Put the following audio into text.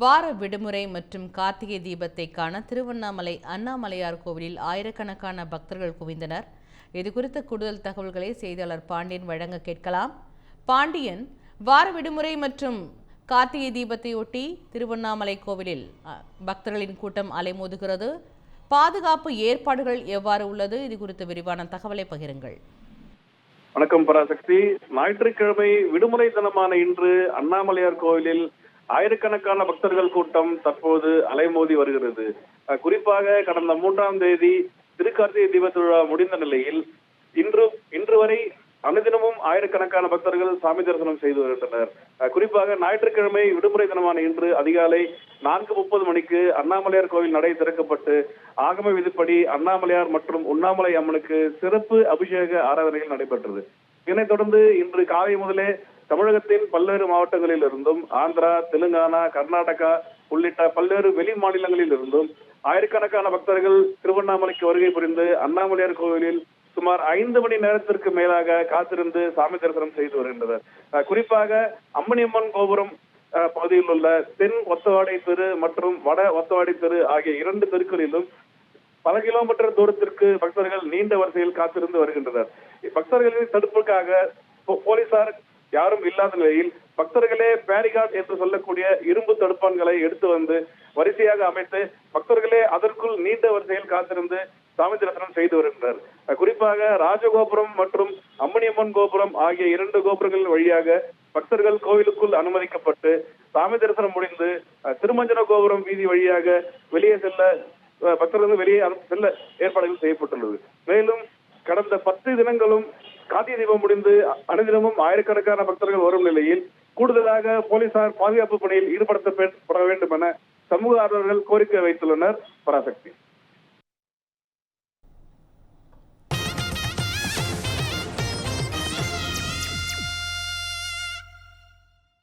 வார விடுமுறை மற்றும் கார்த்திகை தீபத்தை காண திருவண்ணாமலை அண்ணாமலையார் கோவிலில் ஆயிரக்கணக்கான பக்தர்கள் குவிந்தனர். இது குறித்த கூடுதல் தகவல்களை செய்தியாளர் பாண்டியன் வழங்க கேட்கலாம். பாண்டியன் வார விடுமுறை மற்றும் கார்த்திகை தீபத்தையொட்டி திருவண்ணாமலை கோவிலில் பக்தர்களின் கூட்டம் அலைமோதுகிறது. பாதுகாப்பு ஏற்பாடுகள் எவ்வாறு உள்ளது? இது குறித்து விரிவான தகவலை பகிருங்கள். வணக்கம் பராசக்தி. ஞாயிற்றுக்கிழமை விடுமுறை தினமான இன்று அண்ணாமலையார் கோவிலில் ஆயிரக்கணக்கான பக்தர்கள் கூட்டம் தற்போது அலைமோதி வருகிறது. குறிப்பாக கடந்த மூன்றாம் தேதி திருக்கார்த்திகை தீப திருவிழா முடிந்த நிலையில் இன்று இன்று வரை அனுதினமும் ஆயிரக்கணக்கான பக்தர்கள் சாமி தரிசனம் செய்து வருகின்றனர். குறிப்பாக ஞாயிற்றுக்கிழமை விடுமுறை தினமான இன்று அதிகாலை நான்கு முப்பது மணிக்கு அண்ணாமலையார் கோவில் நடை திறக்கப்பட்டு ஆகம விதிப்படி அண்ணாமலையார் மற்றும் உண்ணாமலை அம்மனுக்கு சிறப்பு அபிஷேக ஆராதனைகள் நடைபெற்றது. இதனைத் தொடர்ந்து இன்று காலை முதலே தமிழகத்தின் பல்வேறு மாவட்டங்களில் இருந்தும் ஆந்திரா தெலுங்கானா கர்நாடகா உள்ளிட்ட பல்வேறு வெளி மாநிலங்களில் இருந்தும் ஆயிரக்கணக்கான பக்தர்கள் திருவண்ணாமலைக்கு வருகை புரிந்து அண்ணாமலையார் கோவிலில் சுமார் ஐந்து மணி நேரத்திற்கு மேலாக காத்திருந்து சாமி தரிசனம் செய்து வருகின்றனர். அஹ் குறிப்பாக அம்மணியம்மன் கோபுரம் அஹ், பகுதியில் உள்ள தென் ஒத்தவாடை தெரு மற்றும் வட ஒத்தவாடை தெரு ஆகிய இரண்டு தெருக்களிலும் பல கிலோமீட்டர் தூரத்திற்கு பக்தர்கள் நீண்ட வரிசையில் காத்திருந்து வருகின்றனர். பக்தர்களின் தடுப்புக்காக போ- போலீசார் யாரும் இல்லாத நிலையில் பக்தர்களே பேரிகார்ட் என்று சொல்லக்கூடிய இரும்பு தடுப்பான்களை எடுத்து வந்து வரிசையாக அமைத்து பக்தர்களே அதற்குள் நீண்ட வரிசையில் காத்திருந்து சாமி தரிசனம் செய்து வருகின்றனர். குறிப்பாக ராஜகோபுரம் மற்றும் அம்மணியம்மன் கோபுரம் ஆகிய இரண்டு கோபுரங்கள் வழியாக பக்தர்கள் கோவிலுக்குள் அனுமதிக்கப்பட்டு சாமி தரிசனம் முடிந்து அஹ், திருமஞ்சன கோபுரம் வீதி வழியாக வெளியே செல்ல பக்தர்கள் வெளியே செல்ல ஏற்பாடுகள் செய்யப்பட்டுள்ளது. மேலும் கடந்த பத்து தினங்களும் காந்திய தீபம் முடிந்து அ- அனுதினமும் ஆயிரக்கணக்கான பக்தர்கள் வரும் நிலையில் கூடுதலாக போலீசார் பாதுகாப்பு பணியில் ஈடுபடுத்தப்பட வேண்டும் என சமூக ஆர்வலர்கள் கோரிக்கை வைத்துள்ளனர். பராசக்தி.